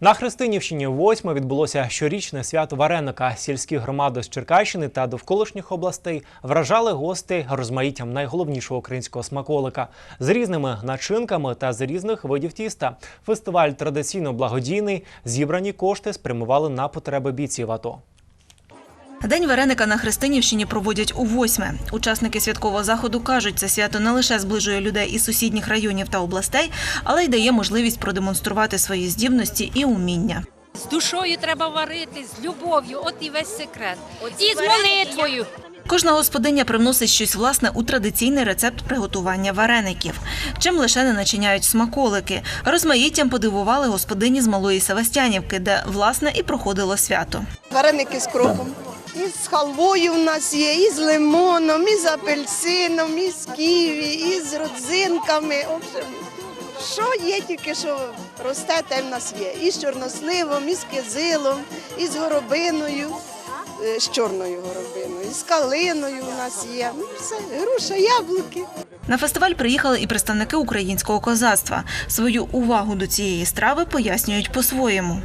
На Христинівщині восьме відбулося щорічне свято Вареника. Сільські громади з Черкащини та довколишніх областей вражали гостей розмаїттям найголовнішого українського смаколика з різними начинками та з різних видів тіста. Фестиваль традиційно благодійний. Зібрані кошти спрямували на потреби бійців АТО. День вареника на Христинівщині проводять у восьме. Учасники святкового заходу кажуть, це свято не лише зближує людей із сусідніх районів та областей, але й дає можливість продемонструвати свої здібності і уміння. З душою треба варити, з любов'ю, от і весь секрет. І з молитвою. Кожна господиня привносить щось власне у традиційний рецепт приготування вареників. Чим лише не начиняють смаколики. Розмаїттям подивували господині з Малої Севастянівки, де власне і проходило свято. Вареники з кропом. І з халвою в нас є, і з лимоном, і з апельсином, і з ківі, і з родзинками. Общем, що є тільки, що росте, те в нас є. І з чорносливом, і з кизилом, і з горобиною, е, з чорною горобиною, і з калиною у нас є. Ну, все, груша, яблуки. На фестиваль приїхали і представники українського козацтва. Свою увагу до цієї страви пояснюють по-своєму.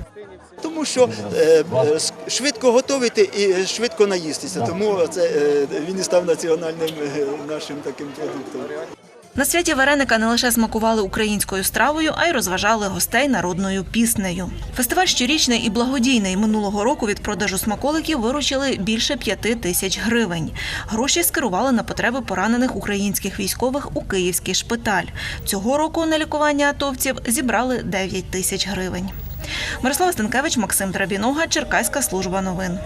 Тому що е, е, швидко готувати і швидко наїстися. Тому це е, він і став національним е, нашим таким продуктом. На святі вареника не лише смакували українською стравою, а й розважали гостей народною піснею. Фестиваль щорічний і благодійний. Минулого року від продажу смаколиків виручили більше п'яти тисяч гривень. Гроші скерували на потреби поранених українських військових у київський шпиталь. Цього року на лікування атовців зібрали 9 тисяч гривень. Мирослава Стенкевич, Максим Драбінога, Черкаська служба новин.